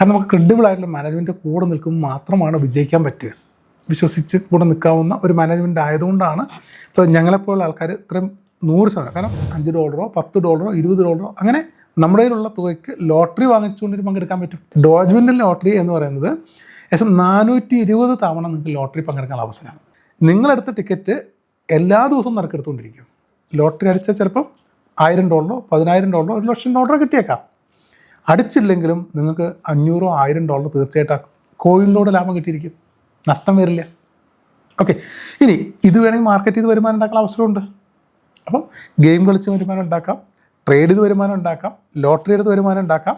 കാരണം നമുക്ക് ക്രെഡിബിൾ ആയിട്ടുള്ള മാനേജ്മെന്റ് കൂടെ നിൽക്കും മാത്രമാണ് വിജയിക്കാൻ പറ്റുക. വിശ്വസിച്ച് കൂടെ നിൽക്കാവുന്ന ഒരു മാനേജ്മെന്റ് ആയതുകൊണ്ടാണ് ഇപ്പോൾ ഞങ്ങളെപ്പോലുള്ള ആൾക്കാർ ഇത്രയും നൂറ് ശതമാനം കാരണം അഞ്ച് ഡോളറോ പത്ത് ഡോളറോ ഇരുപത് ഡോളറോ അങ്ങനെ നമ്മുടെ കയ്യിലുള്ള തുകയ്ക്ക് ലോട്ടറി വാങ്ങിച്ചുകൊണ്ട് പങ്കെടുക്കാൻ പറ്റും. ഡോജ്മെന്റ് ലോട്ടറി എന്ന് പറയുന്നത് ഏകദേശം നാനൂറ്റി ഇരുപത് തവണ നിങ്ങൾക്ക് ലോട്ടറി പങ്കെടുക്കാനുള്ള അവസരമാണ്. നിങ്ങളെടുത്ത ടിക്കറ്റ് എല്ലാ ദിവസവും നിറക്കെടുത്തുകൊണ്ടിരിക്കും. ലോട്ടറി അടിച്ചാൽ ചിലപ്പം ആയിരം ഡോളറോ പതിനായിരം ഡോളറോ ഒരു ലക്ഷം ഡോളറോ കിട്ടിയേക്കാം. അടിച്ചില്ലെങ്കിലും നിങ്ങൾക്ക് അഞ്ഞൂറോ ആയിരം ഡോളർ തീർച്ചയായിട്ടും കോയിനിലൂടെ ലാഭം കിട്ടിയിരിക്കും. നഷ്ടം വരില്ല. ഓക്കെ ഇനി ഇത് വേണമെങ്കിൽ മാർക്കറ്റ് ചെയ്ത് വരുമാനം ഉണ്ടാക്കാൻ അവസരമുണ്ട്. അപ്പം ഗെയിം കളിച്ച് വരുമാനം ഉണ്ടാക്കാം ട്രേഡ് ചെയ്ത് വരുമാനം ഉണ്ടാക്കാം ലോട്ടറി എടുത്ത് വരുമാനം ഉണ്ടാക്കാം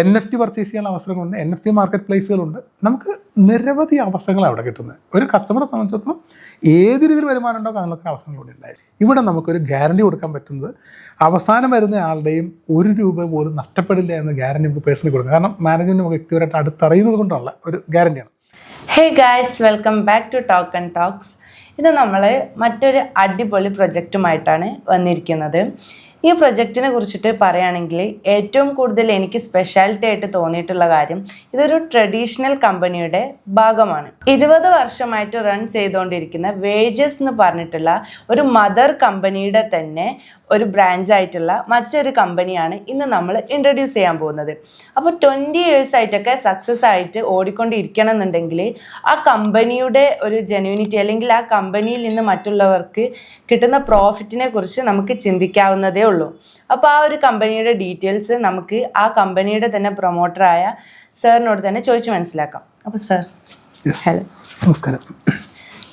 എൻ എഫ് ടി പർച്ചേസ് ചെയ്യാനുള്ള അവസരങ്ങളുണ്ട്. എൻ എഫ് ടി മാർക്കറ്റ് പ്ലേസുകളുണ്ട് നമുക്ക് നിരവധി അവസരങ്ങൾ അവിടെ കിട്ടുന്നത്. ഒരു കസ്റ്റമറെ സംബന്ധിച്ചിടത്തോളം ഏത് രീതിയിൽ വരുമാനം ഉണ്ടോ അതിനൊക്കെ അവസരങ്ങൾ ഇവിടെ ഉണ്ടായി. ഇവിടെ നമുക്കൊരു ഗ്യാരണ്ടി കൊടുക്കാൻ പറ്റുന്നത് അവസാനം വരുന്ന ആളുടെയും ഒരു രൂപ പോലും നഷ്ടപ്പെടില്ല എന്ന ഗ്യാരണ്ടി നമുക്ക് പേഴ്സണലി കൊടുക്കാം. കാരണം മാനേജ്മെന്റ് നമുക്ക് വ്യക്തിപരമായിട്ട് അടുത്തറിയുന്നത് കൊണ്ടുള്ള ഒരു ഗ്യാരണ്ടിയാണ് hey guys welcome back to talk and talks ഇത് നമ്മൾ മറ്റൊരു അടിപൊളി പ്രൊജക്റ്റുമായിട്ടാണ് വന്നിരിക്കുന്നത്. ഈ പ്രൊജക്റ്റിനെ കുറിച്ചിട്ട് പറയുകയാണെങ്കിൽ ഏറ്റവും കൂടുതൽ എനിക്ക് സ്പെഷ്യാലിറ്റി ആയിട്ട് തോന്നിയിട്ടുള്ള കാര്യം ഇതൊരു ട്രഡീഷണൽ കമ്പനിയുടെ ഭാഗമാണ്. ഇരുപത് വർഷമായിട്ട് റൺ ചെയ്തുകൊണ്ടിരിക്കുന്ന വേജസ് എന്ന് പറഞ്ഞിട്ടുള്ള ഒരു മദർ കമ്പനിയുടെ തന്നെ ഒരു ബ്രാഞ്ച് ആയിട്ടുള്ള മറ്റൊരു കമ്പനിയാണ് ഇന്ന് നമ്മൾ ഇൻട്രൊഡ്യൂസ് ചെയ്യാൻ പോകുന്നത്. അപ്പോൾ ട്വന്റി ഇയേഴ്സ് ആയിട്ടൊക്കെ സക്സസ് ആയിട്ട് ഓടിക്കൊണ്ടിരിക്കണം എന്നുണ്ടെങ്കിൽ ആ കമ്പനിയുടെ ഒരു ജെന്യൂനിറ്റി അല്ലെങ്കിൽ ആ കമ്പനിയിൽ നിന്ന് മറ്റുള്ളവർക്ക് കിട്ടുന്ന പ്രോഫിറ്റിനെ കുറിച്ച് നമുക്ക് ചിന്തിക്കാവുന്നതേ ഉള്ളൂ. അപ്പോൾ ആ ഒരു കമ്പനിയുടെ ഡീറ്റെയിൽസ് നമുക്ക് ആ കമ്പനിയുടെ തന്നെ പ്രൊമോട്ടറായ സാറിനോട് തന്നെ ചോദിച്ച് മനസ്സിലാക്കാം. അപ്പോൾ സാർ ഹലോ നമസ്കാരം.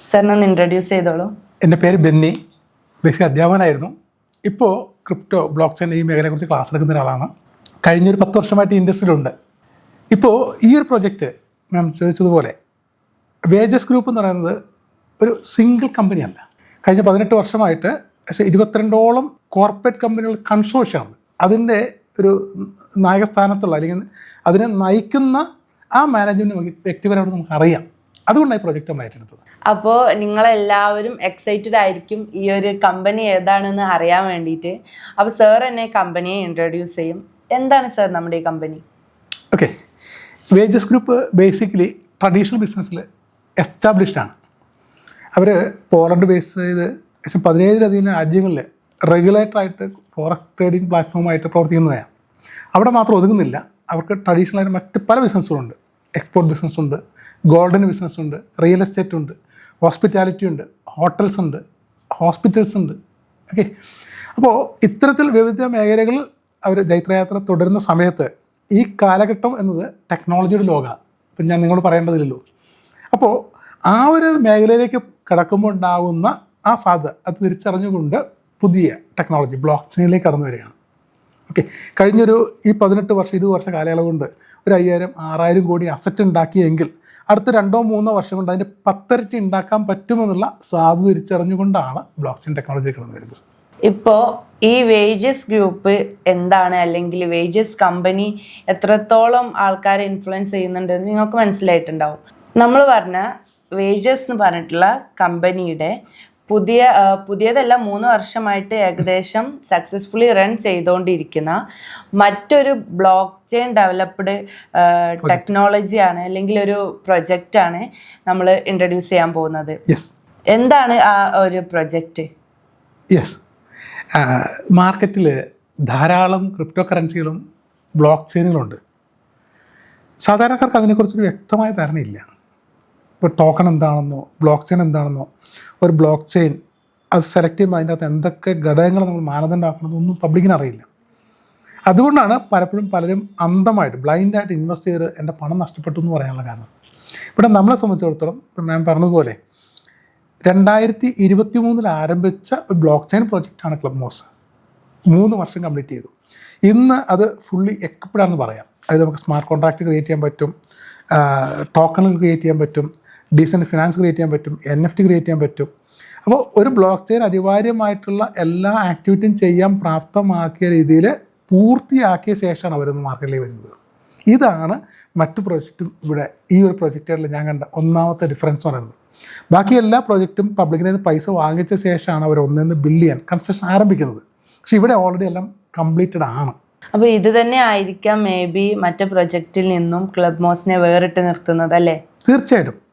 സാറിനൊന്ന് ഇൻട്രൊഡ്യൂസ് ചെയ്തോളൂ. എന്റെ പേര് ബെന്നി. ബേസിക് അധ്യാപകനായിരുന്നു. ഇപ്പോൾ ക്രിപ്റ്റോ ബ്ലോക്ക് ചെയിൻ ഈ മേഖലയെക്കുറിച്ച് ക്ലാസ് എടുക്കുന്ന ഒരാളാണ്. കഴിഞ്ഞൊരു പത്ത് വർഷമായിട്ട് ഇൻഡസ്ട്രിയിലുണ്ട് ഇപ്പോൾ ഈ ഒരു പ്രൊജക്റ്റ് മാം ചോദിച്ചതുപോലെ വേജസ് ഗ്രൂപ്പ് എന്ന് പറയുന്നത് ഒരു സിംഗിൾ കമ്പനിയല്ല കഴിഞ്ഞ പതിനെട്ട് വർഷമായിട്ട് പക്ഷേ ഇരുപത്തിരണ്ടോളം കോർപ്പറേറ്റ് കമ്പനികൾ കൺസോഷ്യമാണ് അതിന്റെ ഒരു നായകസ്ഥാനത്തുള്ള അല്ലെങ്കിൽ അതിനെ നയിക്കുന്ന ആ മാനേജ്മെന്റ് വ്യക്തിപരമായിട്ട് നമുക്ക് അറിയാം. അതുകൊണ്ടാണ് ഈ പ്രൊജക്റ്റ് നമ്മൾ ഏറ്റെടുത്തത്. അപ്പോൾ നിങ്ങളെല്ലാവരും എക്സൈറ്റഡ് ആയിരിക്കും ഈ ഒരു കമ്പനി ഏതാണെന്ന് അറിയാൻ വേണ്ടിയിട്ട്. അപ്പോൾ സാർ എന്നെ കമ്പനിയെ ഇൻട്രൊഡ്യൂസ് ചെയ്യും. എന്താണ് സാർ നമ്മുടെ ഈ company okay wages group basically traditional ബിസിനസ്സിൽ എസ്റ്റാബ്ലിഷ്ഡ് ആണ്. അവർ പോളണ്ട് ബേസ് ചെയ്ത് ഏകദേശം പതിനേഴിലധികം രാജ്യങ്ങളിൽ റെഗുലേറ്ററായിട്ട് ഫോറക്സ് ട്രേഡിംഗ് പ്ലാറ്റ്ഫോമായിട്ട് പ്രവർത്തിക്കുന്നതാണ് അവിടെ മാത്രം ഒതുങ്ങുന്നില്ല. അവർക്ക് ട്രഡീഷണലായിട്ട് മറ്റ് പല ബിസിനസ്സുകളുണ്ട് എക്സ്പോർട്ട് ബിസിനസ് ഉണ്ട് ഗോൾഡൻ ബിസിനസ് ഉണ്ട് റിയൽ എസ്റ്റേറ്റ് ഉണ്ട് ഹോസ്പിറ്റാലിറ്റി ഉണ്ട് ഹോട്ടൽസ് ഉണ്ട് ഹോസ്പിറ്റൽസ് ഉണ്ട്. ഓക്കെ അപ്പോൾ ഇത്തരത്തിൽ വിവിധ മേഖലകളിൽ അവർ ജൈത്രയാത്ര തുടരുന്ന സമയത്ത് ഈ കാലഘട്ടം എന്നത് ടെക്നോളജിയുടെ ലോകമാണ് ഇപ്പം ഞാൻ നിങ്ങളോട് പറയേണ്ടതില്ലല്ലോ. അപ്പോൾ ആ ഒരു മേഖലയിലേക്ക് കിടക്കുമ്പോൾ ഉണ്ടാകുന്ന ആ സാധ്യത അത് തിരിച്ചറിഞ്ഞുകൊണ്ട് പുതിയ ടെക്നോളജി ബ്ലോക്ക് ചെയിനിലേക്ക് കടന്നു വരികയാണ്. ഓക്കെ. കഴിഞ്ഞൊരു ഈ പതിനെട്ട് വർഷം ഇരുപത് വർഷ കാലയളവ് കൊണ്ട് ഒരു അയ്യായിരം ആറായിരം കോടി അസറ്റ് ഉണ്ടാക്കിയെങ്കിൽ അടുത്ത രണ്ടോ മൂന്നോ വർഷം കൊണ്ട് അതിന്റെ പത്തരട്ടി ഉണ്ടാക്കാൻ പറ്റുമെന്നുള്ള സാധ്യത തിരിച്ചറിഞ്ഞുകൊണ്ടാണ് ബ്ലോക്ക് ചെയിൻ ടെക്നോളജി കടന്നു വരുന്നത് ഇപ്പോൾ ഈ വേജസ് ഗ്രൂപ്പ് എന്താണ്? അല്ലെങ്കിൽ വേജസ് കമ്പനി എത്രത്തോളം ആൾക്കാരെ ഇൻഫ്ലുവൻസ് ചെയ്യുന്നുണ്ട് എന്ന് നിങ്ങൾക്ക് മനസ്സിലായിട്ടുണ്ടാവും. നമ്മൾ പറഞ്ഞ വേജസ് എന്ന് പറഞ്ഞിട്ടുള്ള കമ്പനിയുടെ പുതിയ പുതിയതെല്ലാം മൂന്ന് വർഷമായിട്ട് ഏകദേശം സക്സസ്ഫുള്ളി റൺ ചെയ്തുകൊണ്ടിരിക്കുന്ന മറ്റൊരു ബ്ലോക്ക് ചെയിൻ ഡെവലപ്ഡ് ടെക്നോളജിയാണ് അല്ലെങ്കിൽ ഒരു പ്രൊജക്റ്റാണ് നമ്മൾ ഇൻട്രൊഡ്യൂസ് ചെയ്യാൻ പോകുന്നത്. എന്താണ് ആ ഒരു പ്രൊജക്റ്റ് യെസ് മാർക്കറ്റിൽ ധാരാളം ക്രിപ്റ്റോ കറൻസികളും ബ്ലോക്ക് ചെയിനുകളുണ്ട് സാധാരണക്കാർക്ക് അതിനെക്കുറിച്ചൊരു വ്യക്തമായ ധാരണയില്ല. ഇപ്പോൾ ടോക്കൺ എന്താണെന്നോ ബ്ലോക്ക് ചെയിൻ എന്താണെന്നോ ഒരു ബ്ലോക്ക് ചെയിൻ അത് സെലക്ട് ചെയ്യുമ്പോൾ അതിന്റെ അകത്ത് എന്തൊക്കെ ഘടകങ്ങൾ നമ്മൾ മാനദണ്ഡമാക്കണമെന്നൊന്നും പബ്ലിക്കിന് അറിയില്ല. അതുകൊണ്ടാണ് പലപ്പോഴും പലരും അന്ധമായിട്ട് ബ്ലൈൻഡായിട്ട് ഇൻവെസ്റ്റ് ചെയ്ത് എന്റെ പണം നഷ്ടപ്പെട്ടു എന്ന് പറയാനുള്ള കാരണം. ഇവിടെ നമ്മളെ സംബന്ധിച്ചിടത്തോളം ഞാൻ പറഞ്ഞതുപോലെ രണ്ടായിരത്തി ഇരുപത്തി മൂന്നിൽ ആരംഭിച്ച ഒരു ബ്ലോക്ക് ചെയിൻ പ്രോജക്റ്റാണ് ക്ലബ് മോസ് മൂന്ന് വർഷം കംപ്ലീറ്റ് ചെയ്തു. ഇന്ന് അത് ഫുള്ളി എക്വിപ്ഡാണെന്ന് പറയാം. അതായത് നമുക്ക് സ്മാർട്ട് കോൺട്രാക്റ്റ് ക്രിയേറ്റ് ചെയ്യാൻ പറ്റും ടോക്കണുകൾ ക്രിയേറ്റ് ചെയ്യാൻ പറ്റും ഡീസന്റ് ഫിനാൻസ് ക്രിയേറ്റ് ചെയ്യാൻ പറ്റും എൻ എഫ് ടി ക്രിയേറ്റ് ചെയ്യാൻ പറ്റും. അപ്പോൾ ഒരു ബ്ലോക്ക് ചെയിൻ അനിവാര്യമായിട്ടുള്ള എല്ലാ ആക്ടിവിറ്റിയും ചെയ്യാൻ പ്രാപ്തമാക്കിയ രീതിയിൽ പൂർത്തിയാക്കിയ ശേഷമാണ് അവരൊന്ന് മാർക്കറ്റിലേക്ക് വരുന്നത്. ഇതാണ് മറ്റു പ്രൊജക്റ്റും ഇവിടെ ഈ ഒരു പ്രൊജക്റ്റുകളിൽ ഞാൻ കണ്ട ഒന്നാമത്തെ ഡിഫറൻസ് പറയുന്നത്. ബാക്കി എല്ലാ പ്രൊജക്റ്റും പബ്ലിക്കിൽ നിന്ന് പൈസ വാങ്ങിച്ച ശേഷമാണ് അവർ ഒന്നിന്ന് ബിൽഡ് ചെയ്യാൻ കൺസ്ട്രക്ഷൻ ആരംഭിക്കുന്നത്. പക്ഷേ ഇവിടെ ഓൾറെഡി എല്ലാം കംപ്ലീറ്റഡ് ആണ്. അപ്പോൾ ഇത് തന്നെ ആയിരിക്കാം മേ ബി മറ്റേ പ്രൊജക്റ്റിൽ നിന്നും ക്ലബ് മോസിനെ വേറിട്ട് നിർത്തുന്നത് അല്ലേ? തീർച്ചയായിട്ടും.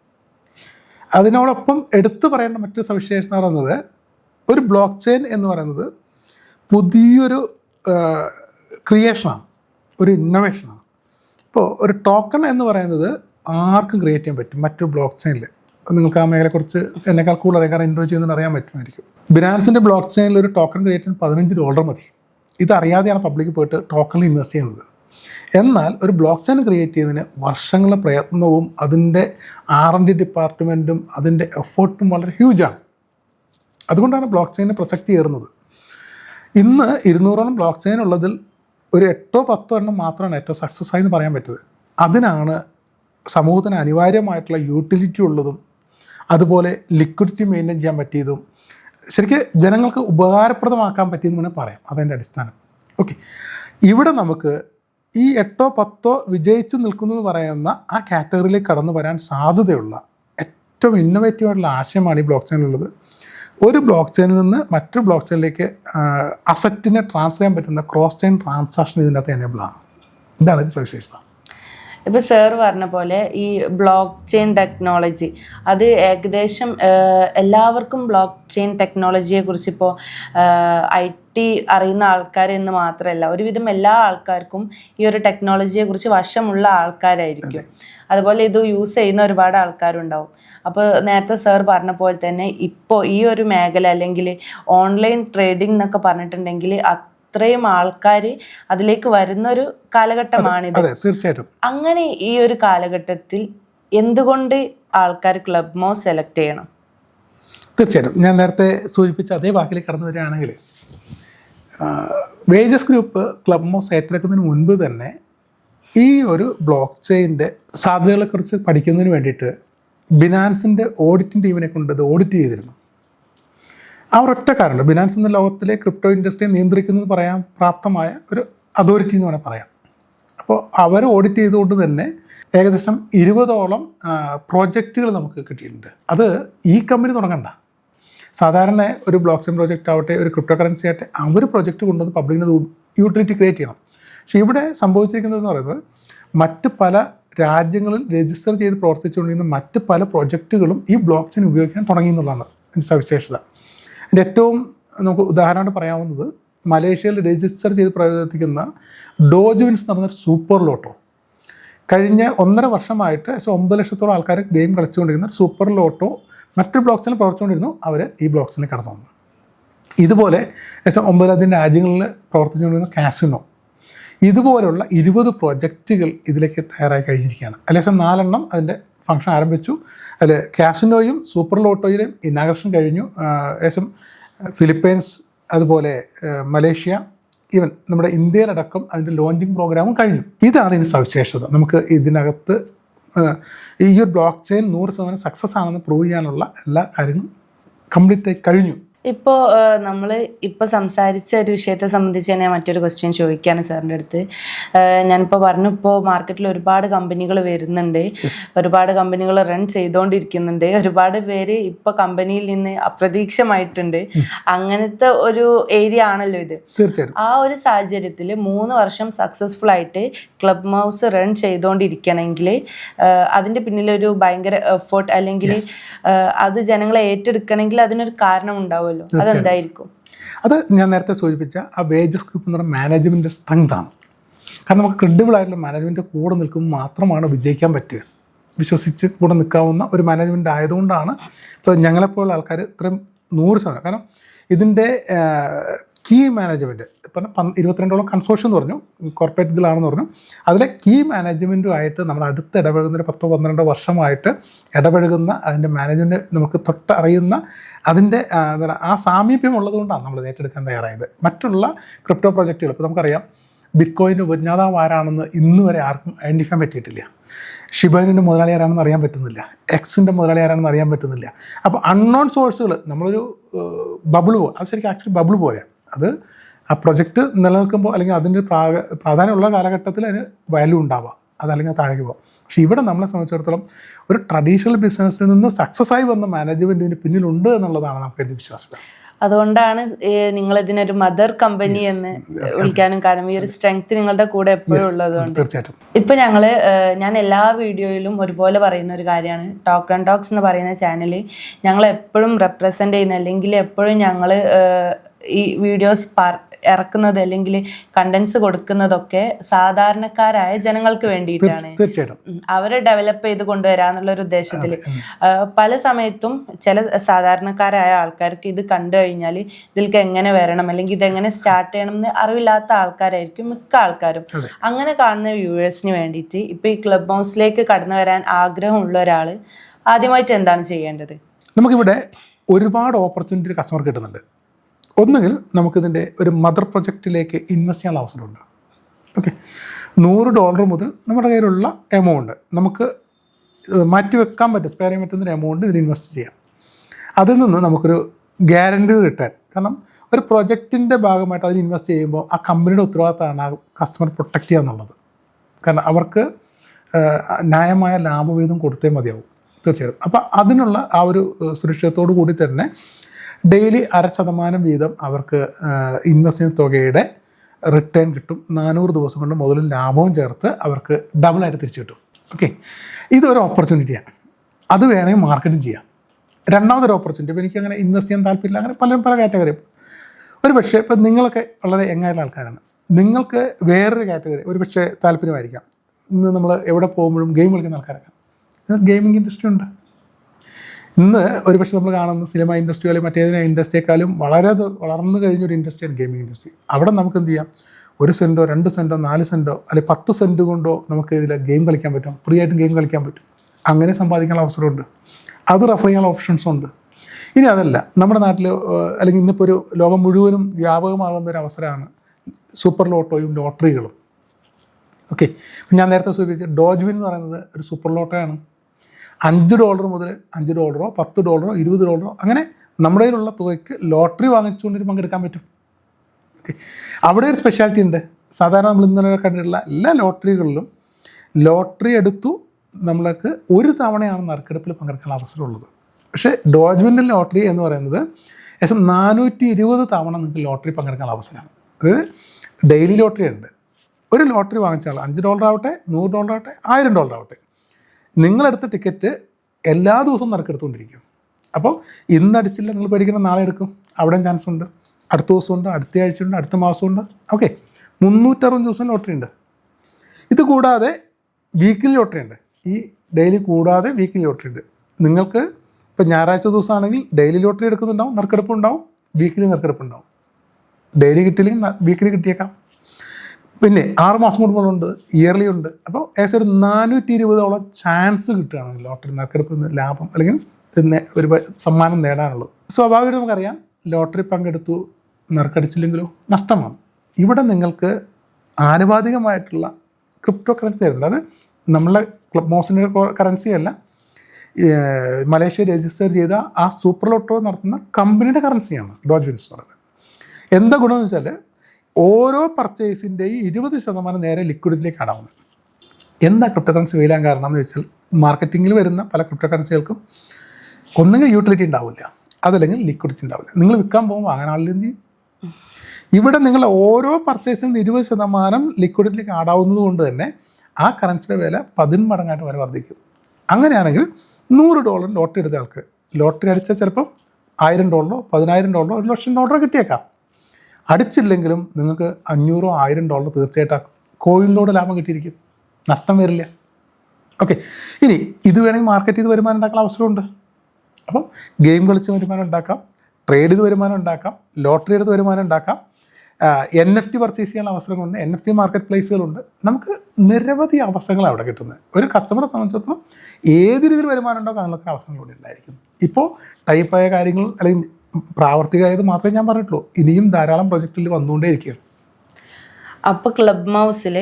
അതിനോടൊപ്പം എടുത്തു പറയേണ്ട മറ്റൊരു സവിശേഷത എന്ന് പറയുന്നത് ഒരു ബ്ലോക്ക് ചെയിൻ എന്ന് പറയുന്നത് പുതിയൊരു ക്രിയേഷനാണ് ഒരു ഇന്നോവേഷനാണ് ഇപ്പോൾ ഒരു ടോക്കൺ എന്ന് പറയുന്നത് ആർക്കും ക്രിയേറ്റ് ചെയ്യാൻ പറ്റും. മറ്റൊരു ബ്ലോക്ക് ചെയിനിൽ നിങ്ങൾക്ക് ആ മേഖലയെക്കുറിച്ച് എന്നെക്കാൾ കൂടുതൽ അറിയാം. കാരണം ഇൻട്രോ ചെയ്യുന്നതിന് അറിയാൻ പറ്റുമായിരിക്കും ബിനാൻസിന്റെ ബ്ലോക്ക് ചെയിനിൽ ഒരു ടോക്കൺ ക്രിയേറ്റ് ചെയ്യാൻ പതിനഞ്ച് ഡോളർ മതി. ഇതറിയാതെയാണ് പബ്ലിക് പോയിട്ട് ടോക്കണിൽ ഇൻവെസ്റ്റ് ചെയ്യുന്നത്. എന്നാൽ ഒരു ബ്ലോക്ക് ചെയിൻ ക്രിയേറ്റ് ചെയ്യുന്നതിന് വർഷങ്ങളുടെ പ്രയത്നവും അതിന്റെ ആർ എൻ ഡി ഡിപ്പാർട്ട്മെന്റും അതിന്റെ എഫേർട്ടും വളരെ ഹ്യൂജാണ് അതുകൊണ്ടാണ് ബ്ലോക്ക് ചെയിന് പ്രസക്തി ഏറുന്നത്. ഇന്ന് ഇരുന്നൂറോളം ബ്ലോക്ക് ചെയിൻ ഉള്ളതിൽ ഒരു എട്ടോ പത്തോ എണ്ണം മാത്രമാണ് ഏറ്റവും സക്സസ് ആയി എന്ന് പറയാൻ പറ്റുന്നത് അതിനാണ് സമൂഹത്തിന് അനിവാര്യമായിട്ടുള്ള യൂട്ടിലിറ്റി ഉള്ളതും അതുപോലെ ലിക്വിഡിറ്റി മെയിന്റെയിൻ ചെയ്യാൻ പറ്റിയതും ശരിക്കും ജനങ്ങൾക്ക് ഉപകാരപ്രദമാക്കാൻ പറ്റിയെന്ന് വേണമെങ്കിൽ പറയാം. അതെന്റെ അടിസ്ഥാനം. ഓക്കെ ഇവിടെ നമുക്ക് ഈ എട്ടോ പത്തോ വിജയിച്ചു നിൽക്കുന്നു എന്ന് പറയുന്ന ആ കാറ്റഗറിയിലേക്ക് കടന്നു വരാൻ സാധ്യതയുള്ള ഏറ്റവും ഇന്നോവേറ്റീവ് ആയിട്ടുള്ള ആശയമാണ് ഈ ബ്ലോക്ക് ചെയിനിലുള്ളത് ഒരു ബ്ലോക്ക് ചെയിനിൽ നിന്ന് മറ്റൊരു ബ്ലോക്ക് ചെയിനിലേക്ക് അസറ്റിനെ ട്രാൻസ്ഫർ ചെയ്യാൻ പറ്റുന്ന ക്രോസ് ചെയിൻ ട്രാൻസാക്ഷൻ ഇതിനകത്ത് എനേബിൾ ആണ്. ഇതാണ് ഇതിന്റെ സവിശേഷത. ഇപ്പോൾ സാർ പറഞ്ഞ പോലെ ഈ ബ്ലോക്ക് ചെയിൻ ടെക്നോളജി അത് ഏകദേശം എല്ലാവർക്കും ബ്ലോക്ക് ചെയിൻ ടെക്നോളജിയെ കുറിച്ച് ഇപ്പോൾ ഐ ടി അറിയുന്ന ആൾക്കാർ എന്ന് മാത്രമല്ല ഒരുവിധം എല്ലാ ആൾക്കാർക്കും ഈ ഒരു ടെക്നോളജിയെ കുറിച്ച് വശമുള്ള ആൾക്കാരായിരിക്കും. അതുപോലെ ഇത് യൂസ് ചെയ്യുന്ന ഒരുപാട് ആൾക്കാരുണ്ടാവും. അപ്പോൾ നേരത്തെ സാർ പറഞ്ഞ പോലെ തന്നെ ഇപ്പോൾ ഈ ഒരു മേഖല അല്ലെങ്കിൽ ഓൺലൈൻ ട്രേഡിംഗ് എന്നൊക്കെ പറഞ്ഞിട്ടുണ്ടെങ്കിൽ അത്രയും ആൾക്കാർ അതിലേക്ക് വരുന്ന ഒരു കാലഘട്ടമാണിത് തീർച്ചയായിട്ടും. അങ്ങനെ ഈ ഒരു കാലഘട്ടത്തിൽ എന്തുകൊണ്ട് ആൾക്കാർ ക്ലബ് മോ സെലക്ട് ചെയ്യണം? തീർച്ചയായിട്ടും. ഞാൻ നേരത്തെ സൂചിപ്പിച്ച അതേ വാക്കിൽ കടന്നു വരികയാണെങ്കിൽ വേജസ് ഗ്രൂപ്പ് ക്ലബ് മോസ് ഏറ്റെടുക്കുന്നതിന് മുൻപ് തന്നെ ഈ ഒരു ബ്ലോക്ക് ചെയിന്റെ സാധ്യതകളെക്കുറിച്ച് പഠിക്കുന്നതിന് വേണ്ടിയിട്ട് ബിനാൻസിന്റെ ഓഡിറ്റിംഗ് ടീമിനെ കൊണ്ട് ഇത് ഓഡിറ്റ് ചെയ്തിരുന്നു. ആ ഒരൊറ്റ കാരണം ബിനാൻസ് എന്ന ലോകത്തിലെ ക്രിപ്റ്റോ ഇൻഡസ്ട്രിയെ നിയന്ത്രിക്കുന്നത് പറയാൻ പ്രാപ്തമായ ഒരു അതോറിറ്റി എന്ന് വേണമെങ്കിൽ പറയാം. അപ്പോൾ അവർ ഓഡിറ്റ് ചെയ്തുകൊണ്ട് തന്നെ ഏകദേശം ഇരുപതോളം പ്രോജക്റ്റുകൾ നമുക്ക് കിട്ടിയിട്ടുണ്ട്. അത് ഈ കമ്പനി തുടങ്ങണ്ട. സാധാരണ ഒരു ബ്ലോക്ക് ചെയിൻ പ്രോജക്റ്റ് ആവട്ടെ ഒരു ക്രിപ്റ്റോ കറൻസി ആവട്ടെ അവർ പ്രോജക്റ്റ് കൊണ്ടുവന്ന് പബ്ലിക്കിന് യൂട്ടിലിറ്റി ക്രിയേറ്റ് ചെയ്യണം. പക്ഷേ ഇവിടെ സംഭവിച്ചിരിക്കുന്നതെന്ന് പറയുന്നത് മറ്റ് പല രാജ്യങ്ങളിൽ രജിസ്റ്റർ ചെയ്ത് പ്രവർത്തിച്ചുകൊണ്ടിരുന്ന മറ്റ് പല പ്രോജക്റ്റുകളും ഈ ബ്ലോക്ക് ചെയിൻ ഉപയോഗിക്കാൻ തുടങ്ങി എന്നുള്ളതാണ്. സവിശേഷത ഇതിന്റെ ഏറ്റവും നമുക്ക് ഉദാഹരണമായിട്ട് പറയാവുന്നത് മലേഷ്യയിൽ രജിസ്റ്റർ ചെയ്ത് പ്രവർത്തിക്കുന്ന ഡോജുവിൻസ് എന്ന് പറഞ്ഞൊരു സൂപ്പർ ലോട്ടോ. കഴിഞ്ഞ ഒന്നര വർഷമായിട്ട് ഏകദേശം ഒമ്പത് ലക്ഷത്തോളം ആൾക്കാർ ഗെയിം കളിച്ചുകൊണ്ടിരുന്ന സൂപ്പർ ലോട്ടോ മറ്റൊരു ബ്ലോക്ക് ചെയിനിൽ പ്രവർത്തിച്ചുകൊണ്ടിരുന്നു. അവർ ഈ ബ്ലോക്ക് ചെയിനിൽ കടന്നു വന്നു. ഇതുപോലെ ഏകദേശം ഒമ്പതിലധികം രാജ്യങ്ങളിൽ പ്രവർത്തിച്ചുകൊണ്ടിരുന്ന കാസിനോ ഇതുപോലുള്ള ഇരുപത് പ്രൊജക്റ്റുകൾ ഇതിലേക്ക് തയ്യാറായി കഴിഞ്ഞിരിക്കുകയാണ്. ഏകദേശം നാലെണ്ണം അതിന്റെ ഫംഗ്ഷൻ ആരംഭിച്ചു. അതിൽ കാസിനോയും സൂപ്പർ ലോട്ടോയുടെയും ഇനാഗ്രേഷൻ കഴിഞ്ഞു. ഏകദേശം ഫിലിപ്പൈൻസ് അതുപോലെ മലേഷ്യ ഈവൻ നമ്മുടെ ഇന്ത്യയിലടക്കം അതിന്റെ ലോഞ്ചിങ് പ്രോഗ്രാമും കഴിഞ്ഞു. ഇതാണ് ഇതിന് സവിശേഷത. നമുക്ക് ഇതിനകത്ത് ഈ ഒരു ബ്ലോക്ക് ചെയിൻ നൂറ് ശതമാനം സക്സസ് ആണെന്ന് പ്രൂവ് ചെയ്യാനുള്ള എല്ലാ കാര്യങ്ങളും കംപ്ലീറ്റ് ആയി കഴിഞ്ഞു. ഇപ്പോൾ നമ്മൾ ഇപ്പോൾ സംസാരിച്ച ഒരു വിഷയത്തെ സംബന്ധിച്ച് തന്നെ മറ്റൊരു ക്വസ്റ്റ്യൻ ചോദിക്കുകയാണ് സാറിന്റെ അടുത്ത്. ഞാനിപ്പോൾ പറഞ്ഞു ഇപ്പോൾ മാർക്കറ്റിൽ ഒരുപാട് കമ്പനികൾ വരുന്നുണ്ട്. ഒരുപാട് കമ്പനികൾ റൺ ചെയ്തുകൊണ്ടിരിക്കുന്നുണ്ട് ഒരുപാട് പേര് ഇപ്പോൾ കമ്പനിയിൽ നിന്ന് അപ്രതീക്ഷമായിട്ടുണ്ട് അങ്ങനത്തെ ഒരു ഏരിയ ആണല്ലോ ഇത്. ആ ഒരു സാഹചര്യത്തിൽ മൂന്ന് വർഷം സക്സസ്ഫുൾ ആയിട്ട് ക്ലബ് ഹൗസ് റൺ ചെയ്തുകൊണ്ടിരിക്കണമെങ്കിൽ അതിന്റെ പിന്നിലൊരു ഭയങ്കര എഫേർട്ട് അല്ലെങ്കിൽ അത് ജനങ്ങളെ ഏറ്റെടുക്കണമെങ്കിൽ അതിനൊരു കാരണം ഉണ്ടാവുമല്ലോ അതെന്തായിരിക്കും? അത് ഞാൻ നേരത്തെ സൂചിപ്പിച്ച ആ വേജസ് ഗ്രൂപ്പ് എന്ന് പറയുന്ന മാനേജ്മെന്റ് സ്ട്രെങ്ത് ആണ്. കാരണം നമുക്ക് ക്രെഡിബിൾ ആയിട്ടുള്ള മാനേജ്മെന്റ് കൂടെ നിൽക്കുമ്പോൾ മാത്രമാണ് വിജയിക്കാൻ പറ്റുക. വിശ്വസിച്ച് കൂടെ നിൽക്കാവുന്ന ഒരു മാനേജ്മെന്റ് ആയതുകൊണ്ടാണ്. ഇപ്പോൾ ഞങ്ങളെപ്പോലുള്ള ആൾക്കാർ ഇത്രയും നൂറ് ശതമാനം. കാരണം ഇതിന്റെ കീ മാനേജ്മെന്റ് ഇപ്പം ഇരുപത്തിരണ്ടോളം കൺസോർഷ്യം എന്ന് പറഞ്ഞു കോർപ്പറേറ്റ് ഇതിലാണെന്ന് പറഞ്ഞു. അതിലെ കീ മാനേജ്മെന്റുമായിട്ട് നമ്മൾ അടുത്ത് ഇടപഴകുന്ന ഒരു പത്തോ പന്ത്രണ്ടോ വർഷമായിട്ട് ഇടപഴകുന്ന അതിന്റെ മാനേജ്മെന്റ് നമുക്ക് തൊട്ടറിയുന്ന അതിന്റെ ആ, സാമീപ്യം ഉള്ളതുകൊണ്ടാണ് നമ്മൾ ഏറ്റെടുക്കാൻ തയ്യാറായത്. മറ്റുള്ള ക്രിപ്റ്റോ പ്രൊജക്റ്റുകൾ ഇപ്പോൾ നമുക്കറിയാം ബിറ്റ്കോയിന്റെ ഉപജ്ഞാതാവ് ആരാണെന്ന് ഇന്ന് വരെ ആർക്കും ഐഡന്റിഫൈ പറ്റിയിട്ടില്ല. ഷിബനിന്റെ മുതലാളി ആരാണെന്ന് അറിയാൻ പറ്റുന്നില്ല. എക്സിന്റെ മുതലാളി ആരാണെന്ന് അറിയാൻ പറ്റുന്നില്ല. അപ്പോൾ അൺനോൺ സോഴ്സുകൾ നമ്മളൊരു ബബിൾ പോലെ അത് ശരിക്കും ആക്ച്വലി ബബിൾ പോലെയാണ് അത് ആ പ്രൊജക്റ്റ് നിലനിൽക്കുമ്പോൾ അല്ലെങ്കിൽ അതിന്റെ പ്രാഗ പ്രാധാന്യമുള്ള കാലഘട്ടത്തിൽ അതിന് വാല്യൂ ഉണ്ടാവാം അതല്ലെങ്കിൽ താഴേക്ക് പോകാം പക്ഷേ ഇവിടെ നമ്മളെ സംബന്ധിച്ചിടത്തോളം ഒരു ട്രഡീഷണൽ ബിസിനസ്സിൽ നിന്ന് സക്സസ് ആയി വന്ന മാനേജ്മെന്റിന് പിന്നിലുണ്ട് എന്നുള്ളതാണ് നമുക്ക് എന്റെ വിശ്വാസം അതുകൊണ്ടാണ് നിങ്ങൾ ഇതിനൊരു മദർ കമ്പനി എന്ന് വിളിക്കാനും കാരണം ഈ ഒരു സ്ട്രെങ്ത് നിങ്ങളുടെ കൂടെ എപ്പോഴും ഉള്ളതുകൊണ്ട് തീർച്ചയായിട്ടും. ഇപ്പൊ ഞങ്ങൾ ഞാൻ എല്ലാ വീഡിയോയിലും ഒരുപോലെ പറയുന്ന ഒരു കാര്യമാണ്. ടോക്ക് ആൻഡ് ടോക്സ് എന്ന് പറയുന്ന ചാനൽ ഞങ്ങൾ എപ്പോഴും റെപ്രസെന്റ് ചെയ്യുന്ന അല്ലെങ്കിൽ എപ്പോഴും ഞങ്ങൾ ഈ വീഡിയോസ് ഇറക്കുന്നത് അല്ലെങ്കിൽ കണ്ടന്റ്സ് കൊടുക്കുന്നതൊക്കെ സാധാരണക്കാരായ ജനങ്ങൾക്ക് വേണ്ടിയിട്ടാണ്. അവരെ ഡെവലപ്പ് ചെയ്ത് കൊണ്ടുവരാന്നുള്ള ഒരു ഉദ്ദേശത്തിൽ പല സമയത്തും ചില സാധാരണക്കാരായ ആൾക്കാർക്ക് ഇത് കണ്ടു കഴിഞ്ഞാൽ ഇതിലേക്ക് എങ്ങനെ വരണം അല്ലെങ്കിൽ ഇതെങ്ങനെ സ്റ്റാർട്ട് ചെയ്യണം എന്ന് അറിവില്ലാത്ത ആൾക്കാരായിരിക്കും മിക്ക ആൾക്കാരും. അങ്ങനെ കാണുന്ന വ്യൂവേഴ്സിന് വേണ്ടിയിട്ട് ഇപ്പൊ ഈ ക്ലബ് ഹൗസിലേക്ക് കടന്നു വരാൻ ആഗ്രഹമുള്ള ഒരാൾ ആദ്യമായിട്ട് എന്താണ് ചെയ്യേണ്ടത്? നമുക്കിവിടെ ഒരുപാട് ഓപ്പർച്യൂണിറ്റി കസ്റ്റമർ കിട്ടുന്നുണ്ട്. ഒന്നുകിൽ നമുക്കിതിന്റെ ഒരു മദർ പ്രൊജക്റ്റിലേക്ക് ഇൻവെസ്റ്റ് ചെയ്യാനുള്ള അവസരമുണ്ട്. ഓക്കെ. നൂറ് ഡോളർ മുതൽ നമ്മുടെ കയ്യിലുള്ള എമൗണ്ട്. നമുക്ക് മാറ്റി വെക്കാൻ പറ്റും. സ്പെയർ ചെയ്യാൻ പറ്റുന്ന എമൗണ്ട് ഇതിൽ ഇൻവെസ്റ്റ് ചെയ്യാം. അതിൽ നിന്ന് നമുക്കൊരു ഗ്യാരണ്ടി കിട്ടാൻ. കാരണം ഒരു പ്രൊജക്റ്റിന്റെ ഭാഗമായിട്ട് അതിൽ ഇൻവെസ്റ്റ് ചെയ്യുമ്പോൾ ആ കമ്പനിയുടെ ഉത്തരവാദിത്തമാണ് ആ കസ്റ്റമർ പ്രൊട്ടക്റ്റ് ചെയ്യുക എന്നുള്ളത്. കാരണം അവർക്ക് ന്യായമായ ലാഭവിഹിതം കൊടുത്തേ മതിയാവും. തീർച്ചയായിട്ടും. അപ്പോൾ അതിനുള്ള ആ ഒരു സുരക്ഷിതത്തോടു കൂടി തന്നെ ഡെയിലി അര ശതമാനം വീതം അവർക്ക് ഇൻവെസ്റ്റ് ചെയ്യുന്ന തുകയുടെ റിട്ടേൺ കിട്ടും. നാനൂറ് ദിവസം കൊണ്ട് മുതലും ലാഭവും ചേർത്ത് അവർക്ക് ഡബിളായിട്ട് തിരിച്ചു കിട്ടും. ഓക്കെ ഇതൊരു ഓപ്പർച്യൂണിറ്റിയാണ് അത് വേണമെങ്കിൽ മാർക്കറ്റും ചെയ്യാം. രണ്ടാമതൊരു ഓപ്പർച്യൂണിറ്റി ഇപ്പോൾ എനിക്ക് അങ്ങനെ ഇൻവെസ്റ്റ് ചെയ്യാൻ താല്പര്യമില്ല. അങ്ങനെ പല പല കാറ്റഗറിയും ഒരു പക്ഷേ ഇപ്പം നിങ്ങളൊക്കെ വളരെ യങ്ങായിട്ടുള്ള ആൾക്കാരാണ്. നിങ്ങൾക്ക് വേറൊരു കാറ്റഗറി ഒരു പക്ഷേ താല്പര്യമായിരിക്കാം. ഇന്ന് നമ്മൾ എവിടെ പോകുമ്പോഴും ഗെയിം കളിക്കുന്ന ആൾക്കാരൊക്കെ. ഗെയിമിംഗ് ഇൻഡസ്ട്രി ഉണ്ട്. ഇന്ന് ഒരു പക്ഷേ നമ്മൾ കാണുന്ന സിനിമ ഇൻഡസ്ട്രി അല്ലെങ്കിൽ മറ്റേതിനെ ഇൻഡസ്ട്രിയെക്കാളും വളരെ വളർന്നു കഴിഞ്ഞൊരു ഇൻഡസ്ട്രിയാണ് ഗെയിമിംഗ് ഇൻഡസ്ട്രി. അവിടെ നമുക്ക് എന്ത് ചെയ്യാം? ഒരു സെന്റോ രണ്ട് സെന്റോ നാല് സെന്റോ അല്ലെങ്കിൽ പത്ത് സെന്റ് കൊണ്ടോ നമുക്ക് ഇതിൽ ഗെയിം കളിക്കാൻ പറ്റും. ഫ്രീ ആയിട്ട് ഗെയിം കളിക്കാൻ പറ്റും. അങ്ങനെ സമ്പാദിക്കാനുള്ള അവസരമുണ്ട്. അത് റെഫർ ചെയ്യാനുള്ള ഓപ്ഷൻസും ഉണ്ട്. ഇനി അതല്ല നമ്മുടെ നാട്ടിൽ അല്ലെങ്കിൽ ഇന്നിപ്പോൾ ഒരു ലോകം മുഴുവനും വ്യാപകമാകുന്ന ഒരു അവസരമാണ് സൂപ്പർ ലോട്ടോയും ലോട്ടറികളും. ഓക്കെ ഞാൻ നേരത്തെ സൂചിപ്പിച്ച ഡോജ്വിൻ എന്ന് പറയുന്നത് ഒരു സൂപ്പർ ലോട്ടറിയാണ്. അഞ്ച് ഡോളർ മുതൽ അഞ്ച് ഡോളറോ പത്ത് ഡോളറോ ഇരുപത് ഡോളറോ അങ്ങനെ നമ്മുടെ കയ്യിലുള്ള തുകയ്ക്ക് ലോട്ടറി വാങ്ങിച്ചുകൊണ്ട് പങ്കെടുക്കാൻ പറ്റും. ഓക്കെ അവിടെ ഒരു സ്പെഷ്യാലിറ്റി ഉണ്ട്. സാധാരണ നമ്മൾ ഇന്നലെ കണ്ടിട്ടുള്ള എല്ലാ ലോട്ടറികളിലും ലോട്ടറി എടുത്തു നമ്മൾക്ക് ഒരു തവണയാണ് നറുക്കെടുപ്പിൽ പങ്കെടുക്കാൻ അവസരമുള്ളത്. പക്ഷേ ഡോജ്മെന്റ് ലോട്ടറി എന്ന് പറയുന്നത് ഏകദേശം നാനൂറ്റി ഇരുപത് തവണ നിങ്ങൾക്ക് ലോട്ടറി പങ്കെടുക്കാൻ അവസരമാണ്. അത് ഡെയിലി ലോട്ടറി ഉണ്ട്. ഒരു ലോട്ടറി വാങ്ങിച്ചാൽ അഞ്ച് ഡോളർ ആവട്ടെ നൂറ് ഡോളർ ആവട്ടെ ആയിരം ഡോളർ ആവട്ടെ നിങ്ങളെടുത്ത ടിക്കറ്റ് എല്ലാ ദിവസവും നറുക്കെടുത്തുകൊണ്ടിരിക്കും. അപ്പോൾ ഇന്ന് അടിച്ചില്ല നിങ്ങൾ പേടിക്കുന്ന നാളെ എടുക്കും. അവിടെയും ചാൻസ് ഉണ്ട് അടുത്ത ദിവസമുണ്ട് അടുത്ത ആഴ്ചയുണ്ട് അടുത്ത മാസമുണ്ട് ഓക്കെ മുന്നൂറ്ററുപത് ദിവസം ലോട്ടറി ഉണ്ട്. ഇത് കൂടാതെ വീക്കിലി ലോട്ടറി ഉണ്ട്. ഈ ഡെയിലി കൂടാതെ വീക്കിലി ലോട്ടറി ഉണ്ട്. നിങ്ങൾക്ക് ഇപ്പോൾ ഞായറാഴ്ച ദിവസമാണെങ്കിൽ ഡെയിലി ലോട്ടറി എടുക്കുന്നുണ്ടാവും നറുക്കെടുപ്പ് ഉണ്ടാവും വീക്കിലി നറുക്കെടുപ്പ് ഉണ്ടാവും. ഡെയിലി കിട്ടിയില്ലെങ്കിൽ വീക്കിലി കിട്ടിയേക്കാം. പിന്നെ ആറ് മാസം കൂടുമ്പോഴുണ്ട് ഇയർലി ഉണ്ട്. അപ്പോൾ ഏകദേശം ഒരു നാനൂറ്റി ഇരുപതോളം ചാൻസ് കിട്ടുകയാണ് ലോട്ടറി നറുക്കെടുപ്പിൽ നിന്ന് ലാഭം അല്ലെങ്കിൽ ഒരു സമ്മാനം നേടാനുള്ളത്. സ്വാഭാവികമായിട്ട് നമുക്കറിയാം ലോട്ടറി പങ്കെടുത്തു നറുക്കടിച്ചില്ലെങ്കിലോ നഷ്ടമാണ്. ഇവിടെ നിങ്ങൾക്ക് ആനുപാതികമായിട്ടുള്ള ക്രിപ്റ്റോ കറൻസി ആയിരുന്നു അത് നമ്മളെ ക്ലബ് മോസിന്റെ കറൻസി അല്ല മലേഷ്യ രജിസ്റ്റർ ചെയ്ത ആ സൂപ്പർ ലോട്ടോ നടത്തുന്ന കമ്പനിയുടെ കറൻസിയാണ് ഡോജ് വിൻസ് പറയുന്നത്. എന്താ ഗുണമെന്ന് വെച്ചാൽ ഓരോ പർച്ചേസിന്റെയും ഇരുപത് ശതമാനം നേരെ ലിക്വിഡിറ്റിലേക്ക് ആടാവുന്നത് എന്താ ക്രിപ്റ്റോ കറൻസി വീഴാൻ കാരണം എന്ന് വെച്ചാൽ മാർക്കറ്റിങ്ങിൽ വരുന്ന പല ക്രിപ്റ്റോ കറൻസികൾക്കും ഒന്നുകിൽ യൂട്ടിലിറ്റി ഉണ്ടാവില്ല അതല്ലെങ്കിൽ ലിക്വിഡിറ്റി ഉണ്ടാവില്ല. നിങ്ങൾ വിൽക്കാൻ പോകുമ്പോൾ അങ്ങനെ ആളില്ലെങ്കിൽ ഇവിടെ നിങ്ങൾ ഓരോ പർച്ചേസിനും ഇരുപത് ശതമാനം ലിക്വിഡിറ്റിലേക്ക് ആടാവുന്നത് കൊണ്ട് തന്നെ ആ കറൻസിയുടെ വില പതിന്മടങ്ങായിട്ട് വരെ വർദ്ധിക്കും. അങ്ങനെയാണെങ്കിൽ നൂറ് ഡോളർ ലോട്ടറി എടുത്ത ആൾക്ക് ലോട്ടറി അടിച്ചാൽ ചിലപ്പം ആയിരം ഡോളറോ പതിനായിരം ഡോളറോ ഒരു ലക്ഷം ഡോളറോ കിട്ടിയേക്കാം. അടിച്ചില്ലെങ്കിലും നിങ്ങൾക്ക് അഞ്ഞൂറോ ആയിരം ഡോളർ തീർച്ചയായിട്ടും കോയിനിലൂടെ ലാഭം കിട്ടിയിരിക്കും. നഷ്ടം വരില്ല. ഓക്കെ ഇനി ഇത് വേണമെങ്കിൽ മാർക്കറ്റ് ചെയ്ത് വരുമാനം ഉണ്ടാക്കാൻ അവസരമുണ്ട്. അപ്പം ഗെയിം കളിച്ച് വരുമാനം ഉണ്ടാക്കാം ട്രേഡ് ചെയ്ത് വരുമാനം ഉണ്ടാക്കാം ലോട്ടറി എടുത്ത് വരുമാനം ഉണ്ടാക്കാം. എൻ എഫ് ടി പർച്ചേസ് ചെയ്യാനുള്ള അവസരങ്ങളുണ്ട്. എൻ എഫ് ടി മാർക്കറ്റ് പ്ലേസുകളുണ്ട് നമുക്ക് നിരവധി അവസരങ്ങൾ അവിടെ കിട്ടുന്നത്. ഒരു കസ്റ്റമറെ സംബന്ധിച്ചിടത്തോളം ഏത് രീതിയിൽ വരുമാനം ഉണ്ടോ അങ്ങനെയൊക്കെ അവസരങ്ങൾ ഉണ്ടായിരിക്കും. ഇപ്പോൾ ടൈപ്പായ കാര്യങ്ങൾ അല്ലെങ്കിൽ പ്രാവർത്തികമായത് മാത്രമേ ഞാൻ പറഞ്ഞിട്ടുള്ളൂ. ഇനിയും ധാരാളം പ്രൊജക്റ്റിൽ വന്നുകൊണ്ടേയിരിക്കുകയാണ്. അപ്പൊ ക്ലബ് ഹൗസിൽ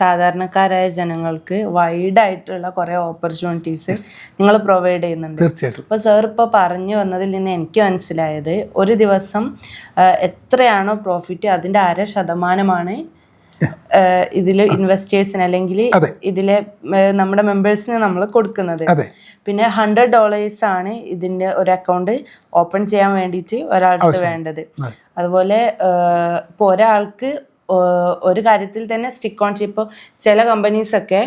സാധാരണക്കാരായ ജനങ്ങൾക്ക് വൈഡ് ആയിട്ടുള്ള കുറെ ഓപ്പർച്യൂണിറ്റീസ് നിങ്ങൾ പ്രൊവൈഡ് ചെയ്യുന്നുണ്ട്. തീർച്ചയായിട്ടും. അപ്പോൾ സാർ ഇപ്പോൾ പറഞ്ഞു വന്നതിൽ നിന്ന് എനിക്ക് മനസ്സിലായത് ഒരു ദിവസം എത്രയാണോ പ്രോഫിറ്റ് അതിന്റെ അര ശതമാനമാണ് ഇതിൽ ഇൻവെസ്റ്റേഴ്സിന് അല്ലെങ്കിൽ. ഇതിലെ നമ്മുടെ മെമ്പേഴ്സിന് നമ്മൾ കൊടുക്കുന്നത്. പിന്നെ ഹൺഡ്രഡ് ഡോളേഴ്സ് ആണ് ഇതിന്റെ ഒരു അക്കൗണ്ട് ഓപ്പൺ ചെയ്യാൻ വേണ്ടിയിട്ട് ഒരാൾക്ക് വേണ്ടത്. അതുപോലെ ഇപ്പോൾ ഒരാൾക്ക് ഒരു കാര്യത്തിൽ തന്നെ സ്റ്റിക്ക് ഓൺ ചെയ്യും. ഇപ്പോൾ ചില കമ്പനീസൊക്കെ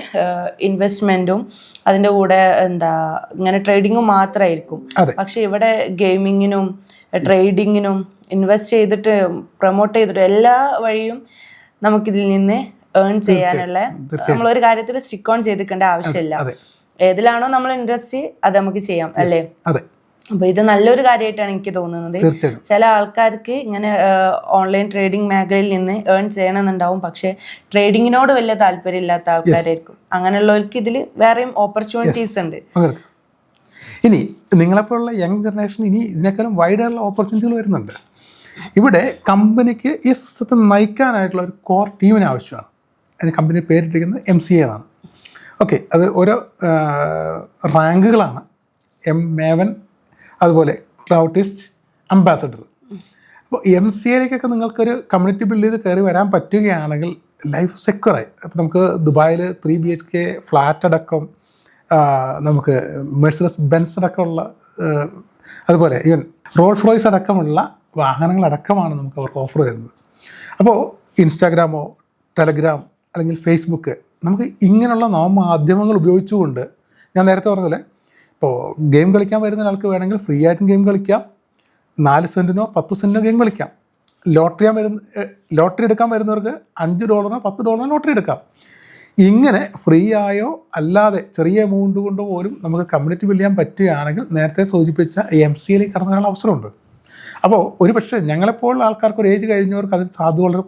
ഇൻവെസ്റ്റ്മെന്റും അതിന്റെ കൂടെ എന്താ ഇങ്ങനെ ട്രേഡിങ്ങും മാത്രമായിരിക്കും. പക്ഷെ ഇവിടെ ഗെയിമിങ്ങിനും ട്രേഡിങ്ങിനും ഇൻവെസ്റ്റ് ചെയ്തിട്ട് പ്രൊമോട്ട് ചെയ്തിട്ട് എല്ലാ വഴിയും നമുക്കിതിൽ നിന്ന് ഏൺ ചെയ്യാനുള്ള നമ്മളൊരു കാര്യത്തിൽ സ്റ്റിക്ക് ഓൺ ചെയ്തിക്കേണ്ട ആവശ്യമില്ല. ഏതിലാണോ നമ്മൾ ഇൻട്രസ്റ്റ് അത് നമുക്ക് ചെയ്യാം അല്ലേ? അതെ. അപ്പൊ ഇത് നല്ലൊരു കാര്യമായിട്ടാണ് എനിക്ക് തോന്നുന്നത്. ചില ആൾക്കാർക്ക് ഇങ്ങനെ ഓൺലൈൻ ട്രേഡിംഗ് മേഖലയിൽ നിന്ന് ഏൺ ചെയ്യണമെന്നുണ്ടാവും പക്ഷെ ട്രേഡിങ്ങിനോട് വലിയ താല്പര്യം ഇല്ലാത്ത ആൾക്കാരായിരിക്കും. അങ്ങനെയുള്ളവർക്ക് ഇതിൽ വേറെയും ഓപ്പർച്യൂണിറ്റീസ് ഉണ്ട്. ഇനി നിങ്ങളെപ്പോലുള്ള യങ് ജനറേഷൻ ഇനി ഇതിനേക്കാളും വൈഡായുള്ള ഓപ്പർച്യൂണിറ്റികൾ വരുന്നുണ്ട്. ഇവിടെ കമ്പനിക്ക് ഈ സിസ്റ്റത്തെ നയിക്കാനായിട്ടുള്ള ഒരു കോർ ടീമിന് ആവശ്യമാണ്. അതിന് കമ്പനി പേരിട്ടിരിക്കുന്നത് എം സി എന്നാണ് ഓക്കെ അത് ഓരോ റാങ്കുകളാണ്. എം മേവൻ അതുപോലെ ക്ലൗട്ടിസ്റ്റ് അംബാസഡർ. അപ്പോൾ എം സി എയിലേക്കൊക്കെ നിങ്ങൾക്കൊരു കമ്മ്യൂണിറ്റി ബിൽഡ് ചെയ്ത് കയറി വരാൻ പറ്റുകയാണെങ്കിൽ ലൈഫ് സെക്യൂറായി. അപ്പോൾ നമുക്ക് ദുബായിൽ three B H K flat അടക്കം നമുക്ക് മെഴ്സിഡസ് ബെൻസ് അടക്കമുള്ള അതുപോലെ ഈവൻ റോൾസ് റോയ്സ് അടക്കമുള്ള വാഹനങ്ങളടക്കമാണ് നമുക്ക് അവർക്ക് ഓഫർ തരുന്നത്. അപ്പോൾ ഇൻസ്റ്റാഗ്രാമോ ടെലഗ്രാം അല്ലെങ്കിൽ ഫേസ്ബുക്ക് നമുക്ക് ഇങ്ങനെയുള്ള നവമാധ്യമങ്ങൾ ഉപയോഗിച്ചുകൊണ്ട് ഞാൻ നേരത്തെ പറഞ്ഞ ഇപ്പോൾ ഗെയിം കളിക്കാൻ വരുന്ന ഒരാൾക്ക് വേണമെങ്കിൽ ഫ്രീ ആയിട്ടും ഗെയിം കളിക്കാം. നാല് സെന്റിനോ പത്ത് സെന്റിനോ ഗെയിം കളിക്കാം. ലോട്ടറി വരുന്ന ലോട്ടറി എടുക്കാൻ വരുന്നവർക്ക് അഞ്ച് ഡോളറിനോ പത്ത് ഡോളറിനോ ലോട്ടറി എടുക്കാം. ഇങ്ങനെ ഫ്രീ ആയോ അല്ലാതെ ചെറിയ എമൗണ്ട് കൊണ്ട് പോലും നമുക്ക് കമ്മ്യൂണിറ്റി ബിൽഡ് ചെയ്യാൻ പറ്റുകയാണെങ്കിൽ നേരത്തെ സൂചിപ്പിച്ച എം സി എയിലേക്ക് കടന്നു അവസരമുണ്ട്. അപ്പോൾ ഒരു പക്ഷേ ഞങ്ങളെപ്പോലുള്ള ആൾക്കാർക്ക് ഒരു ഏജ് കഴിഞ്ഞവർക്ക് അതിൽ സാധ്യത വളരെ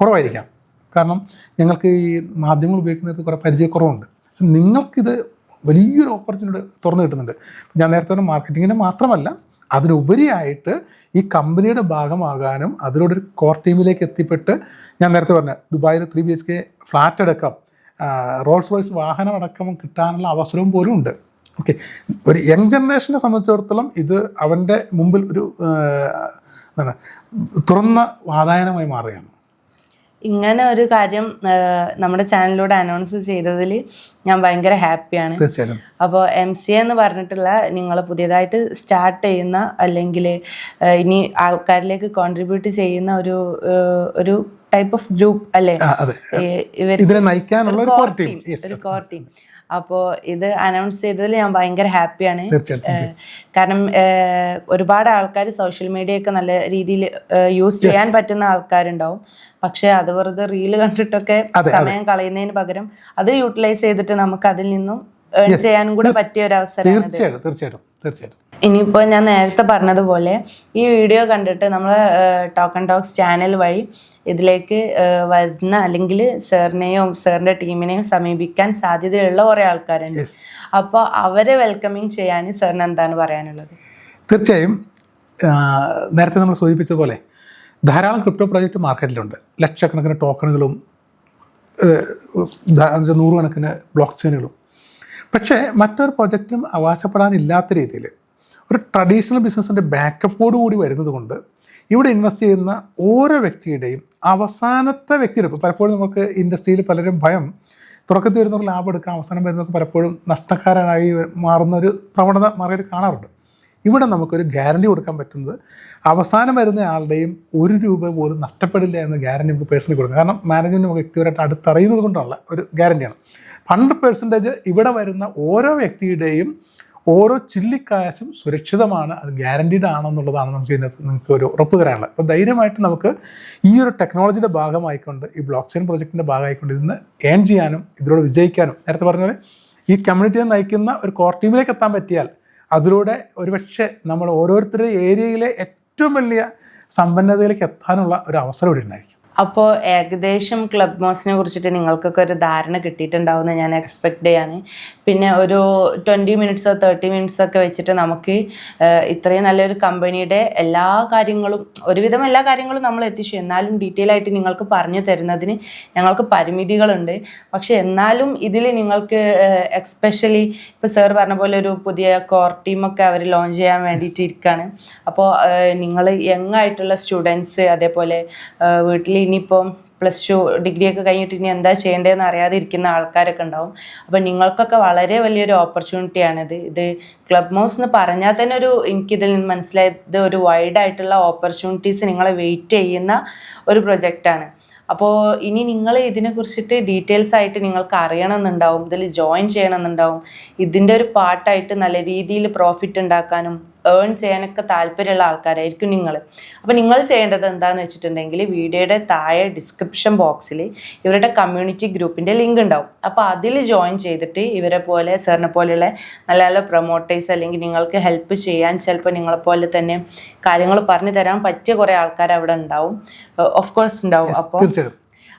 കുറവായിരിക്കാം. കാരണം ഞങ്ങൾക്ക് ഈ മാധ്യമങ്ങൾ ഉപയോഗിക്കുന്നത് കുറേ പരിചയക്കുറവുണ്ട്. സോ നിങ്ങൾക്കിത് വലിയൊരു ഓപ്പർച്യൂണിറ്റി തുറന്നു കിട്ടുന്നുണ്ട്. ഞാൻ നേരത്തെ പറഞ്ഞ മാർക്കറ്റിങ്ങിന് മാത്രമല്ല അതിനുപരിയായിട്ട് ഈ കമ്പനിയുടെ ഭാഗമാകാനും അതിലൂടെ ഒരു കോർ ടീമിലേക്ക് എത്തിപ്പെട്ട് ഞാൻ നേരത്തെ പറഞ്ഞ ദുബായിൽ three B H K flat അടക്കം റോൾസ് റോയ്സ് വാഹനം അടക്കം കിട്ടാനുള്ള അവസരവും പോലും ഉണ്ട്. ഓക്കെ ഒരു യങ് ജനറേഷനെ സംബന്ധിച്ചിടത്തോളം ഇത് അവന്റെ മുമ്പിൽ ഒരു എന്താണ് തുറന്ന വാതായനമായി മാറുകയാണ്. ഇങ്ങനെ ഒരു കാര്യം നമ്മുടെ ചാനലിലൂടെ അനൗൺസ് ചെയ്തതിൽ ഞാൻ ഭയങ്കര ഹാപ്പിയാണ് അപ്പോൾ എം സി എന്ന് പറഞ്ഞിട്ടുള്ള നിങ്ങൾ പുതിയതായിട്ട് സ്റ്റാർട്ട് ചെയ്യുന്ന അല്ലെങ്കിൽ ഇനി ആൾക്കാരിലേക്ക് കോൺട്രിബ്യൂട്ട് ചെയ്യുന്ന ഒരു ഒരു ടൈപ്പ് ഓഫ് ഗ്രൂപ്പ് അല്ലേ? ഇതിനെ നയിക്കാനുള്ള ഒരു കോർ ടീം അപ്പോൾ ഇത് അനൗൺസ് ചെയ്തതിൽ ഞാൻ ഭയങ്കര ഹാപ്പിയാണ് കാരണം ഒരുപാട് ആൾക്കാർ സോഷ്യൽ മീഡിയ ഒക്കെ നല്ല രീതിയിൽ യൂസ് ചെയ്യാൻ പറ്റുന്ന ആൾക്കാരുണ്ടാവും. പക്ഷെ അത് വെറുതെ റീൽ കണ്ടിട്ടൊക്കെ സമയം കളയുന്നതിന് പകരം അത് യൂട്ടിലൈസ് ചെയ്തിട്ട് നമുക്ക് അതിൽ നിന്നും ഏൺ ചെയ്യാനും കൂടെ പറ്റിയ ഒരു അവസരമാണ് തീർച്ചയായിട്ടും തീർച്ചയായിട്ടും തീർച്ചയായിട്ടും. ഇനിയിപ്പോൾ ഞാൻ നേരത്തെ പറഞ്ഞതുപോലെ ഈ വീഡിയോ കണ്ടിട്ട് നമ്മൾ ടോക്കൺ ടോക്സ് ചാനൽ വഴി ഇതിലേക്ക് വരുന്ന അല്ലെങ്കിൽ സാറിനെയോ സാറിന്റെ ടീമിനെയും സമീപിക്കാൻ സാധ്യതയുള്ള കുറേ ആൾക്കാരുണ്ട്. അപ്പോൾ അവരെ വെൽക്കമിങ് ചെയ്യാൻ സാറിന് എന്താണ് പറയാനുള്ളത്? തീർച്ചയായും നേരത്തെ നമ്മൾ സൂചിപ്പിച്ച പോലെ ധാരാളം ക്രിപ്റ്റോ പ്രോജക്റ്റ് മാർക്കറ്റിലുണ്ട് ലക്ഷക്കണക്കിന് ടോക്കണുകളും നൂറുകണക്കിന് ബ്ലോക്ക് ചെയിനുകളും പക്ഷേ മറ്റൊരു പ്രൊജക്റ്റും അവകാശപ്പെടാനില്ലാത്ത രീതിയിൽ ഒരു ട്രഡീഷണൽ ബിസിനസ്സിന്റെ ബാക്കപ്പോട് കൂടി വരുന്നത് കൊണ്ട് ഇവിടെ ഇൻവെസ്റ്റ് ചെയ്യുന്ന ഓരോ വ്യക്തിയുടെയും അവസാനത്തെ വ്യക്തിയുടെ ഇപ്പോൾ പലപ്പോഴും നമുക്ക് ഇൻഡസ്ട്രിയിൽ പലരും ഭയം തുടക്കത്തിൽ വരുന്നവർക്ക് ലാഭം എടുക്കാം അവസാനം വരുന്നവർക്ക് പലപ്പോഴും നഷ്ടക്കാരനായി മാറുന്ന ഒരു പ്രവണത മാറിയത് കാണാറുണ്ട്. ഇവിടെ നമുക്കൊരു ഗ്യാരണ്ടി കൊടുക്കാൻ പറ്റുന്നത് അവസാനം വരുന്ന ആളുടെയും ഒരു രൂപ പോലും നഷ്ടപ്പെടില്ല എന്ന ഗ്യാരണ്ടി നമുക്ക് പേഴ്സണലി കൊടുക്കാം. കാരണം മാനേജ്മെന്റ് നമുക്ക് വ്യക്തിപരമായിട്ട് അടുത്തറിയുന്നത് കൊണ്ടുള്ള ഒരു ഗ്യാരണ്ടിയാണ് ഹൺഡ്രഡ് പെർസെന്റേജ് ഇവിടെ വരുന്ന ഓരോ വ്യക്തിയുടെയും ഓരോ ചില്ലിക്കാശും സുരക്ഷിതമാണ് അത് ഗ്യാരണ്ടീഡ് ആണെന്നുള്ളതാണ് നമുക്ക് ഇതിനകത്ത് നിങ്ങൾക്ക് ഒരു ഉറപ്പ് തരാനുള്ളത്. അപ്പോൾ ധൈര്യമായിട്ട് നമുക്ക് ഈ ഒരു ടെക്നോളജിയുടെ ഭാഗമായിക്കൊണ്ട് ഈ ബ്ലോക്ക് ചെയിൻ പ്രോജക്റ്റിന്റെ ഭാഗമായിക്കൊണ്ട് ഇതിന് ഏൺ ചെയ്യാനും ഇതിലൂടെ വിജയിക്കാനും. നേരത്തെ പറഞ്ഞ പോലെ ഈ കമ്മ്യൂണിറ്റിയെ നയിക്കുന്ന ഒരു കോർ ടീമിലേക്ക് എത്താൻ പറ്റിയാൽ അതിലൂടെ ഒരുപക്ഷെ നമ്മൾ ഓരോരുത്തരുടെ ഏരിയയിലെ ഏറ്റവും വലിയ സമ്പന്നതയിലേക്ക് എത്താനുള്ള ഒരു അവസരം ഇവിടെ ഉണ്ടായിരിക്കും. അപ്പോൾ ഏകദേശം ക്ലബ് മോസിനെ കുറിച്ചിട്ട് നിങ്ങൾക്കൊക്കെ ഒരു ധാരണ കിട്ടിയിട്ടുണ്ടാവുമെന്ന് ഞാൻ എക്സ്പെക്ട് ചെയ്യാണ്. പിന്നെ ഒരു ട്വന്റി മിനിറ്റ്സോ തേർട്ടി മിനിറ്റ്സോ ഒക്കെ വെച്ചിട്ട് നമുക്ക് ഇത്രയും നല്ലൊരു കമ്പനിയുടെ എല്ലാ കാര്യങ്ങളും ഒരുവിധം എല്ലാ കാര്യങ്ങളും നമ്മൾ എത്തിച്ചു. എന്നാലും ഡീറ്റെയിൽ ആയിട്ട് നിങ്ങൾക്ക് പറഞ്ഞു തരുന്നതിന് ഞങ്ങൾക്ക് പരിമിതികളുണ്ട്. പക്ഷെ എന്നാലും ഇതിൽ നിങ്ങൾക്ക് എക്സ്പെഷ്യലി ഇപ്പോൾ സാർ പറഞ്ഞ പോലെ ഒരു പുതിയ കോർ ടീമൊക്കെ അവർ ലോഞ്ച് ചെയ്യാൻ വേണ്ടിയിട്ട് ഇരിക്കുകയാണ് അപ്പോൾ നിങ്ങൾ യങ് ആയിട്ടുള്ള സ്റ്റുഡൻസ് അതേപോലെ വീട്ടിൽ ഇനിയിപ്പം പ്ലസ് ടു ഡിഗ്രി ഒക്കെ കഴിഞ്ഞിട്ട് ഇനി എന്താ ചെയ്യേണ്ടതെന്ന് അറിയാതെ ഇരിക്കുന്ന ആൾക്കാരൊക്കെ ഉണ്ടാവും. അപ്പം നിങ്ങൾക്കൊക്കെ വളരെ വലിയൊരു ഓപ്പർച്യൂണിറ്റിയാണിത് ഇത്. ക്ലബ് ഹൗസ് എന്ന് പറഞ്ഞാൽ തന്നെ ഒരു എനിക്കിതിൽ നിന്ന് മനസ്സിലായത് ഒരു വൈഡ് ആയിട്ടുള്ള ഓപ്പർച്യൂണിറ്റീസ് നിങ്ങളെ വെയിറ്റ് ചെയ്യുന്ന ഒരു പ്രൊജക്റ്റാണ് അപ്പോൾ ഇനി നിങ്ങൾ ഇതിനെ കുറിച്ചിട്ട് ഡീറ്റെയിൽസ് ആയിട്ട് നിങ്ങൾക്ക് അറിയണമെന്നുണ്ടാവും ഇതിൽ ജോയിൻ ചെയ്യണമെന്നുണ്ടാവും ഇതിന്റെ ഒരു പാർട്ടായിട്ട് നല്ല രീതിയിൽ പ്രോഫിറ്റ് ഉണ്ടാക്കാനും ഏൺ ചെയ്യാനൊക്കെ താല്പര്യമുള്ള ആൾക്കാരായിരിക്കും നിങ്ങൾ. അപ്പോൾ നിങ്ങൾ ചെയ്യേണ്ടത് എന്താണെന്ന് വെച്ചിട്ടുണ്ടെങ്കിൽ വീഡിയോയുടെ താഴെ ഡിസ്ക്രിപ്ഷൻ ബോക്സിൽ ഇവരുടെ കമ്മ്യൂണിറ്റി ഗ്രൂപ്പിന്റെ ലിങ്ക് ഉണ്ടാവും. അപ്പോൾ അതിൽ ജോയിൻ ചെയ്തിട്ട് ഇവരെ പോലെ സാറിനെ പോലെയുള്ള നല്ല നല്ല പ്രൊമോട്ടേഴ്സ് അല്ലെങ്കിൽ നിങ്ങൾക്ക് ഹെൽപ്പ് ചെയ്യാൻ ചിലപ്പോൾ നിങ്ങളെപ്പോലെ തന്നെ കാര്യങ്ങൾ പറഞ്ഞു തരാൻ പറ്റിയ കുറേ ആൾക്കാർ അവിടെ ഉണ്ടാവും. ഓഫ് കോഴ്സ് ഉണ്ടാവും. അപ്പോൾ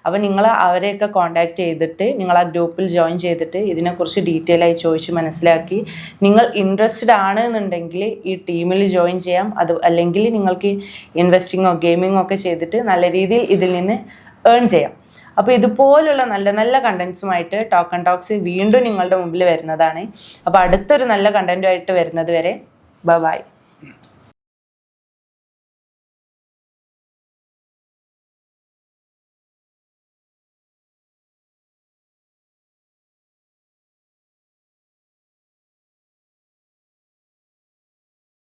അപ്പോൾ നിങ്ങൾ അവരെയൊക്കെ കോൺടാക്ട് ചെയ്തിട്ട് നിങ്ങൾ ആ ഗ്രൂപ്പിൽ ജോയിൻ ചെയ്തിട്ട് ഇതിനെക്കുറിച്ച് ഡീറ്റെയിൽ ആയി ചോദിച്ച് മനസ്സിലാക്കി. നിങ്ങൾ ഇൻട്രസ്റ്റഡ് ആണ് എന്നുണ്ടെങ്കിൽ ഈ ടീമിൽ ജോയിൻ ചെയ്യാം. അത് അല്ലെങ്കിൽ നിങ്ങൾക്ക് ഇൻവെസ്റ്റിങ്ങോ ഗെയിമിങ്ങോ ഒക്കെ ചെയ്തിട്ട് നല്ല രീതിയിൽ ഇതിൽ നിന്ന് ഏൺ ചെയ്യാം. അപ്പോൾ ഇതുപോലുള്ള നല്ല നല്ല കണ്ടൻസുമായിട്ട് ടോക്ക് ആൻഡ് ടോക്സ് വീണ്ടും നിങ്ങളുടെ മുമ്പിൽ വരുന്നതാണ്. അപ്പോൾ അടുത്തൊരു നല്ല കണ്ടന്റുമായിട്ട് വരുന്നത് വരെ ബൈ